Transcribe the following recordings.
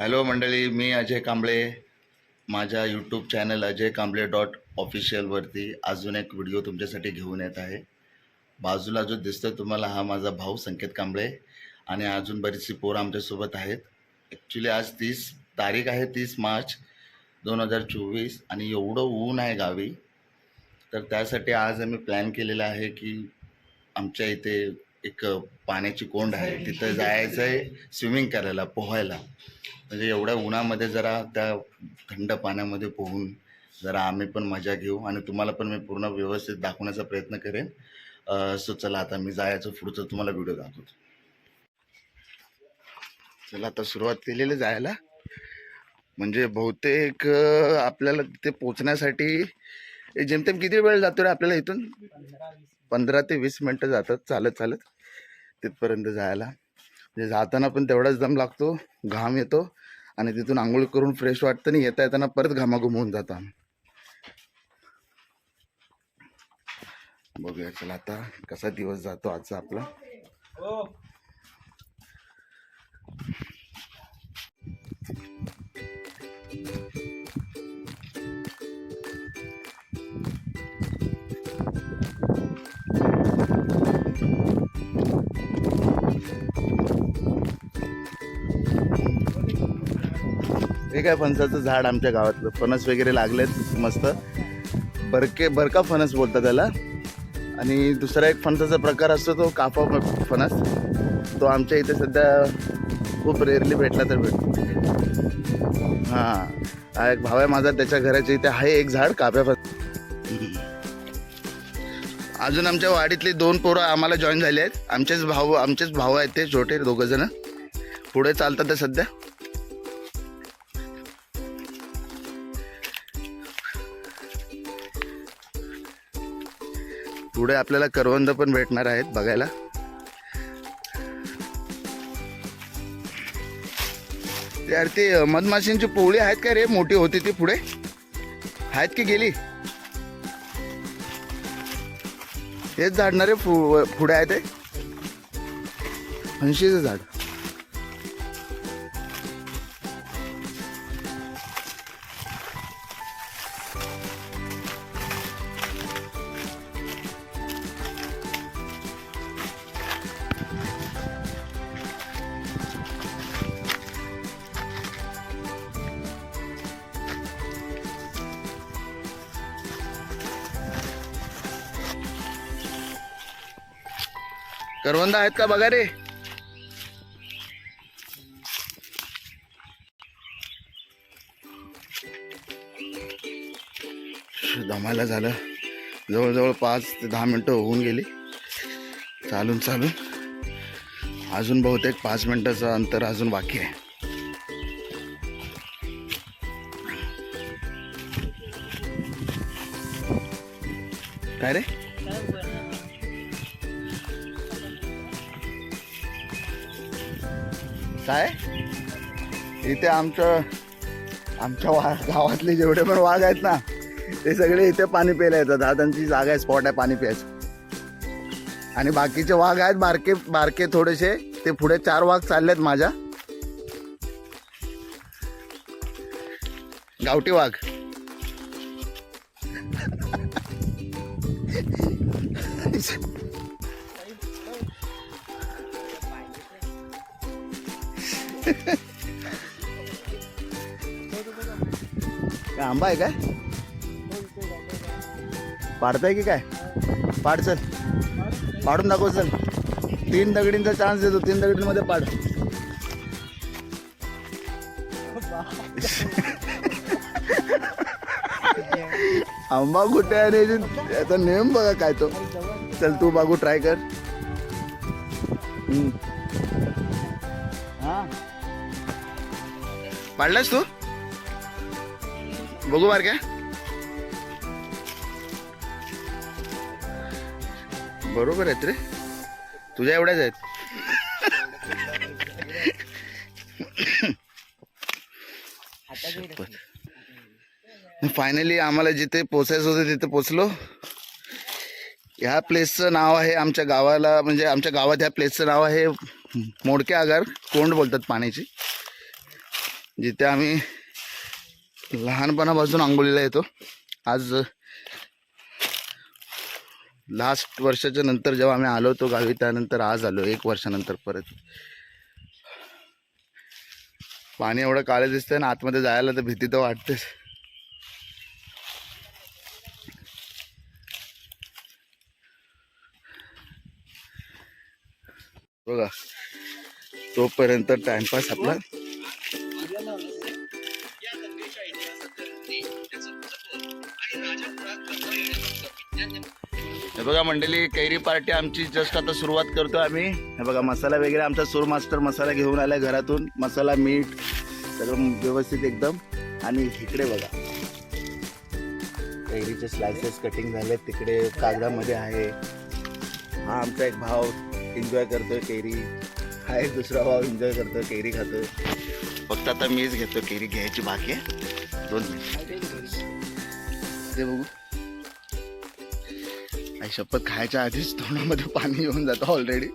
Hello मंडळी मी अजय कांबळे. माझ्या YouTube channel Ajay Kamble dot ऑफिशियलवरती अजून एक व्हिडिओ तुमच्यासाठी घेऊन येत आहे. बाजूला जो दिसतो तुम्हाला हा माझा भाऊ संकेत कांबळे आणि अजून बरीचशी पोरं आमच्यासोबत आहेत. ॲक्च्युली आज तीस तारीख आहे तीस मार्च दोन हजार चोवीस आणि एवढं ऊन आहे गावी. तर त्यासाठी आज आम्ही प्लॅन केलेला आहे की आमच्या इथे एक पाण्याची कोंड आहे. तिथं जायचं आहे स्विमिंग करायला पोहायला. म्हणजे एवढ्या उन्हामध्ये जरा त्या थंड पाण्यामध्ये पोहून जरा आम्ही पण मजा घेऊ आणि तुम्हाला पण मी पूर्ण व्यवस्थित दाखवण्याचा प्रयत्न करेन. सो चला आता मी जायचं पुढचं तुम्हाला व्हिडिओ दाखवतो. चला आता सुरुवात केलेली जायला. म्हणजे बहुतेक आपल्याला तिथे पोचण्यासाठी जेमतेम किती वेळ जातो रे आपल्याला इथून? पंधरा ते वीस मिनटं जातात चालत चालत तिथपर्यंत जायला. म्हणजे जाताना पण तेवढाच दम लागतो घाम येतो आणि तिथून आंघोळ करून फ्रेश वाटतं आणि येता येताना परत घामाघूम होऊन जातो बघूया चला आता कसा दिवस जातो आजचा आपला. हो काय फणसाचं झाड आमच्या गावातलं. फणस वगैरे लागलेत मस्त. बरके बरका फणस बोलतात त्याला. आणि दुसरा एक फणसाचा प्रकार असतो तो काफा फणस. तो आमच्या इथे सध्या खूप रेअरली भेटला तर भेटतो. हां. हा एक भाव आहे माझा त्याच्या घराच्या इथे आहे एक झाड काफ्या फणस अजून आमच्या वाडीतली दोन पोरं आम्हाला जॉईन झाले आहेत. आमचेच भाऊ आमचेच भाऊ आहेत ते छोटे दोघं जण पुढे चालतात ते सध्या. पुढे आपल्याला करवंद पण भेटणार आहेत बघायला. यार ते मधमाशांची मधमाशींची पोळी आहेत का रे? मोठी होती ती पुढे. आहेत की गेली? हेच झाड ना रे पुढे आहे ते. ऐंशीचं झाड. करवंद आहेत का बघा रे? दमायला झालं. जवळजवळ पाच ते दहा मिनटं होऊन गेली. चालून चालून. अजून बहुतेक पाच मिनटाचं अंतर अजून बाकी आहे. काय रे? काय? इथे आमचं आमच्या वा गावातले जेवढे पण वाघ आहेत ना ते सगळे इथे पाणी प्यायला येतात. हा त्यांची जागा आहे स्पॉट आहे पाणी प्यायचं. आणि बाकीचे वाघ आहेत बारके बारके थोडेसे. ते पुढे चार वाघ चाललेत माझ्या. गावठी वाघ. काय आंबा आहे काय? पाडताय की काय? पाड चल. पाडून दाखव चल. तीन दगडींचा चान्स देतो. तीन दगडींमध्ये पाड. आंबा कुठे आहे आणि याचा नेम बघा काय तो. चल तू बागू ट्राय कर. पाडलास तू? बघू बार काय बरोबर आहेत रे. तुझ्या एवढ्याच आहेत. फायनली आम्हाला जिथे पोचायचं होतं तिथे पोचलो. ह्या प्लेसचं नाव आहे आमच्या गावाला म्हणजे आमच्या गावात ह्या प्लेसचं नाव आहे मोडके आगार कोंड बोलतात पाण्याची. जिथे आम्ही लहानपणापासून आंघोळीला येतो. आज लास्ट वर्षाच्या नंतर जेव्हा आम्ही आलो होतो गावी त्यानंतर आज आलो एक वर्षानंतर परत. पाणी एवढं काळं दिसतंय ना आतमध्ये जायला तर भीती तर वाटतेच. बघा तोपर्यंत टाइमपास आपला. हे बघा मंडळी कैरी पार्टी आमची जस्ट आता सुरुवात करतो आम्ही. हे बघा मसाला वगैरे आमचा सूर मास्टर मसाला घेऊन आला घरातून. मसाला मीठ सगळं व्यवस्थित एकदम. आणि इकडे बघा. कैरीचे स्लायसेस कटिंग झाले तिकडे कागदामध्ये आहे. हा आमचा एक भाव एन्जॉय करतोय कैरी. हा एक दुसरा भाव एन्जॉय करतोय कैरी खातोय. फक्त आता मीच घेतो कैरी घ्यायची बाकी आहे. दोन मिनिट. ते बघू. आई शपथ खायच्या आधीच तोंडामध्ये पाणी येऊन जातं ऑलरेडी.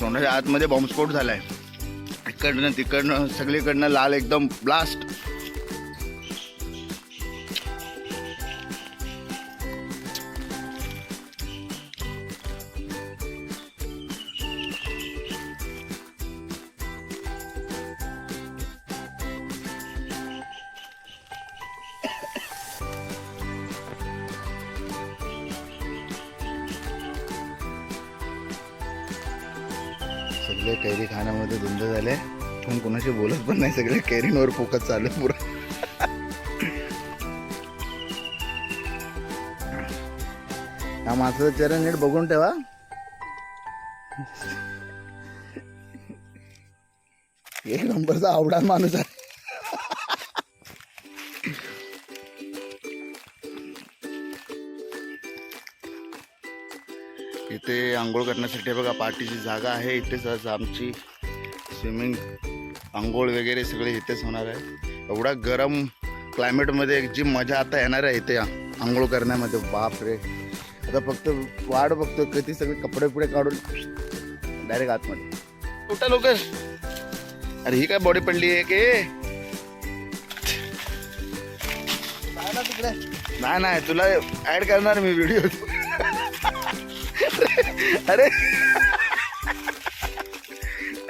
तोंडाच्या आतमध्ये बॉम्बस्फोट झालाय. इकडनं तिकडनं सगळीकडनं लाल एकदम ब्लास्ट उठून कोणाशी बोलत पण नाही सगळे. कॅरीनवर फोकस चालू पुरा. हा माणसाचा चेहरा नीट बघून ठेवा. एक नंबरचा आवडा माणूस आहे. इथे आंघोळ करण्यासाठी बघा पार्टीची जागा आहे. इथेच आज आमची स्विमिंग आंघोळ वगैरे सगळे इथेच होणार आहे. एवढा गरम क्लायमेटमध्ये जी मजा आता येणार आहे इथे आंघोळ करण्यामध्ये बाप रे आता फक्त वाढ बघतो कधी सगळे कपडे पुढे काढून डायरेक्ट आतमध्ये. कुठं लोक अरे ही काय बॉडी पडली आहे की? नाही नाही तुला ऍड करणार मी व्हिडिओ अरे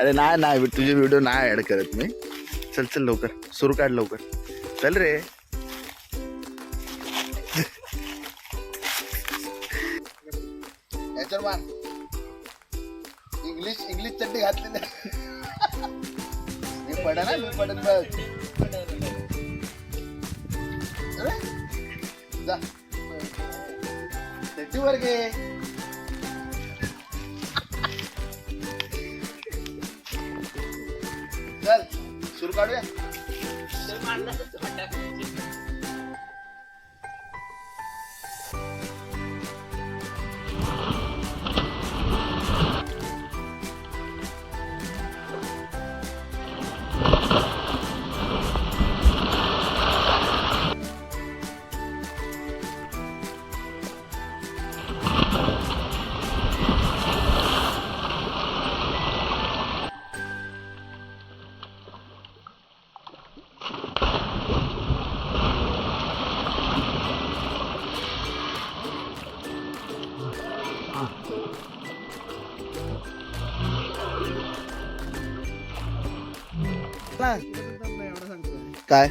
अरे नाही नाही तुझे व्हिडिओ नाही ॲड करत मी. चल चल लवकर. सुरू काढ लवकर. चल रे. इंग्लिश इंग्लिश चड्डी घातली मी पडा ना मी पडत बघ. जा. चड्डीवर घे. चल सुरू काढूया. काय?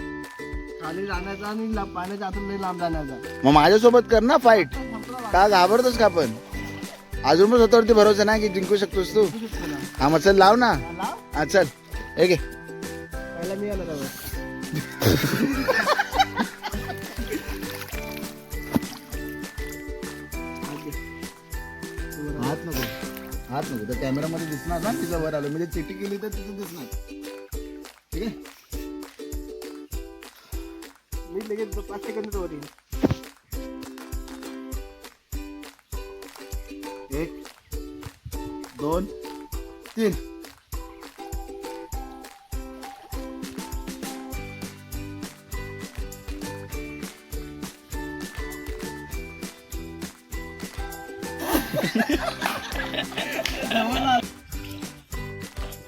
खाली जाण्याचा आणि ला- पाण्याच्या आतून लई लांब जाण्याचा. मग माझ्यासोबत कर ना फाईट का घाबरतोस का पण अजून पण स्वतःवरती भरोसा नाही की जिंकू शकतोस तू? हा मग चल लाव ना. लाव हा चल. घे. पहिला मी आलो त्यावर हात नको. हात नको. तर कॅमेरामध्ये दिसणार ना तिचं वर आलं. म्हणजे चिठी केली तर तिचं दिसणार. ठीक आहे? लगेच पाच सेकंदच वर येईल. एक दोन तीन.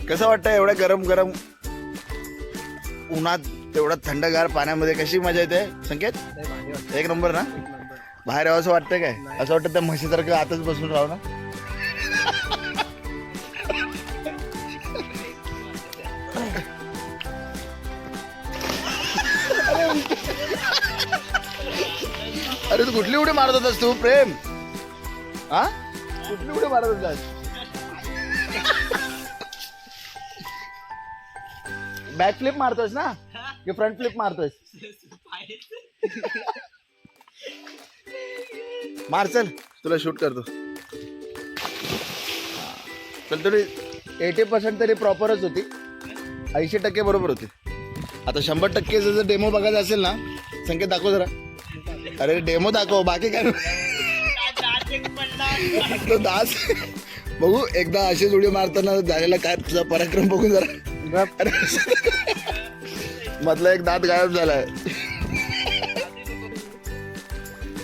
कसं वाटतंय एवढं गरम गरम उन्हात तेवढं थंडगार पाण्यामध्ये कशी मजा येते? संकेत. एक नंबर ना. बाहेर यावं असं वाटतं काय? असं वाटतं त्या म्हशीसारखं आतच बसून राहू ना? अरे तू कुठली उडी मारत होतास तू प्रेम? हा? कुठली उडी मारत होतास. बॅक फ्लिप मारतोस ना? की फ्रंट फ्लिप मारतोस मार चल तुला शूट करतो. चल तरी एटी पर्सेंट तरी प्रॉपरच होती. ऐंशी टक्के बरोबर होती. आता शंभर टक्के जर डेमो बघायचा असेल ना संकेत दाखव जरा. अरे डेमो दाखव बाकी काय? तो दास. बघू एकदा अशी उडी मारताना झालेला काय तुझा पराक्रम बघून जरा. अरे मधला एक दात गायब झालाय.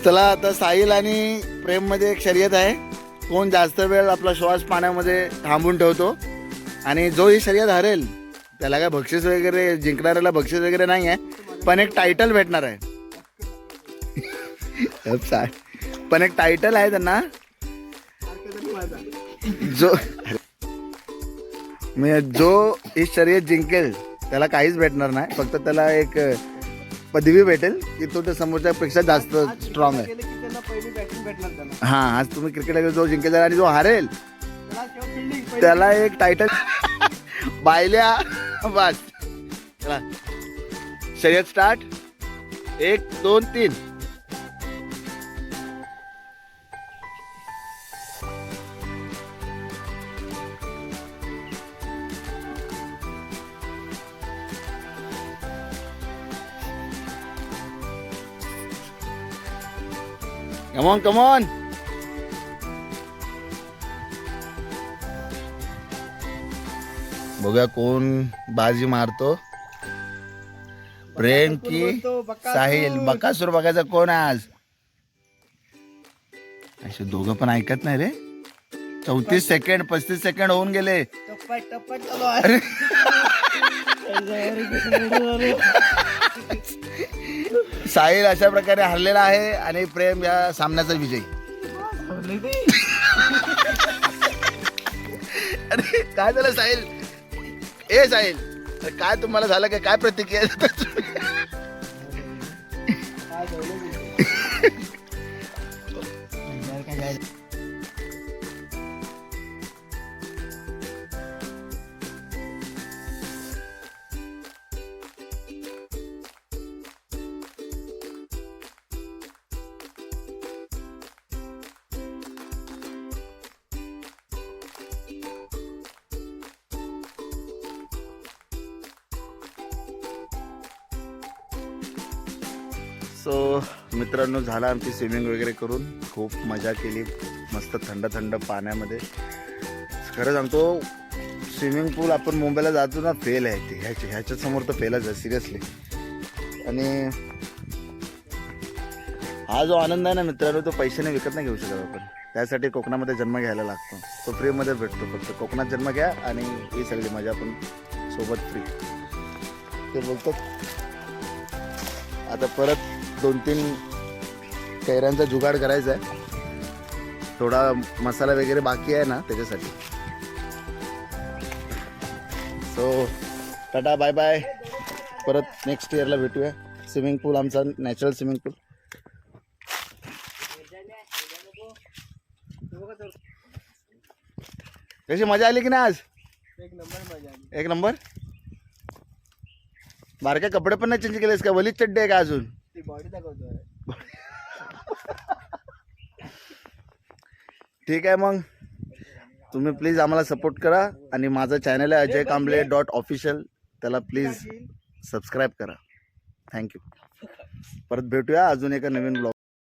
चला आता साहिल आणि प्रेममध्ये एक शर्यत आहे. कोण जास्त वेळ आपला श्वास पाण्यामध्ये थांबून ठेवतो आणि जो ही शर्यत हरेल त्याला काय बक्षीस वगैरे जिंकणाऱ्याला बक्षीस वगैरे नाही आहे पण एक टायटल भेटणार आहे. पण एक टायटल आहे त्यांना. जो म्हणजे जो ही शर्यत जिंकेल त्याला काहीच भेटणार नाही. फक्त त्याला एक पदवी भेटेल. की तो त्या समोरच्या पेक्षा जास्त स्ट्रॉंग आहे. हा आज तुम्ही क्रिकेट जो जिंकेल आणि जो हारेल. त्याला एक टायटल बायल्या बस. चला. शर्यत स्टार्ट एक दोन तीन. कमॉन कमॉन बघूया कोण बाजी मारतो. प्रेम की. साहिल. बकासूर. बघायचा कोण आज? असे दोघं पण ऐकत नाही रे. चौतीस सेकंड पस्तीस सेकंड होऊन गेले. आहे. साहिल अशा प्रकारे हरलेला आहे आणि प्रेम या सामन्याचा विजयी. अरे काय झालं साहिल? ए साहिल अरे काय तुम्हाला झालं काय काय प्रतिक्रिया काय सो मित्रांनो झाला आमची स्विमिंग वगैरे करून. खूप मजा केली. मस्त थंड थंड पाण्यामध्ये. खरं सांगतो स्विमिंग पूल आपण मुंबईला जातो ना फेल आहे ते. ह्याच्या ह्याच्यासमोर तर फेलच आहे सिरियसली आणि हा जो आनंद आहे ना मित्रांनो तो पैशाने विकत नाही घेऊ शकत आपण. त्यासाठी कोकणामध्ये जन्म घ्यायला लागतो. तो फ्रीमध्ये भेटतो फक्त. कोकणात जन्म घ्या आणि ही सगळी मजा आपण सोबत फ्री ते बोलतात. आता परत दोन तीन कैऱ्यांचा जुगाड करायचा आहे. थोडा मसाला वगैरे बाकी आहे ना त्याच्यासाठी. सो टाटा बाय बाय परत नेक्स्ट इयरला भेटूया. स्विमिंग पूल आमचा नॅचरल स्विमिंग पूल कशी मजा आली की नाही आज? एक नंबर मजा आली एक नंबर बारक्या कपडे पण नाही चेंज केलेस का? वलीच चड्डी आहे का अजून? ती बॉडी दाखवतोय. ठीक आहे मग. तुम्ही प्लीज आम्हाला सपोर्ट करा आणि माझं चॅनल आहे अजय कांबळे डॉट ऑफिशियल त्याला प्लीज सबस्क्राईब करा. थँक्यू परत भेटूया अजून एका नवीन ब्लॉग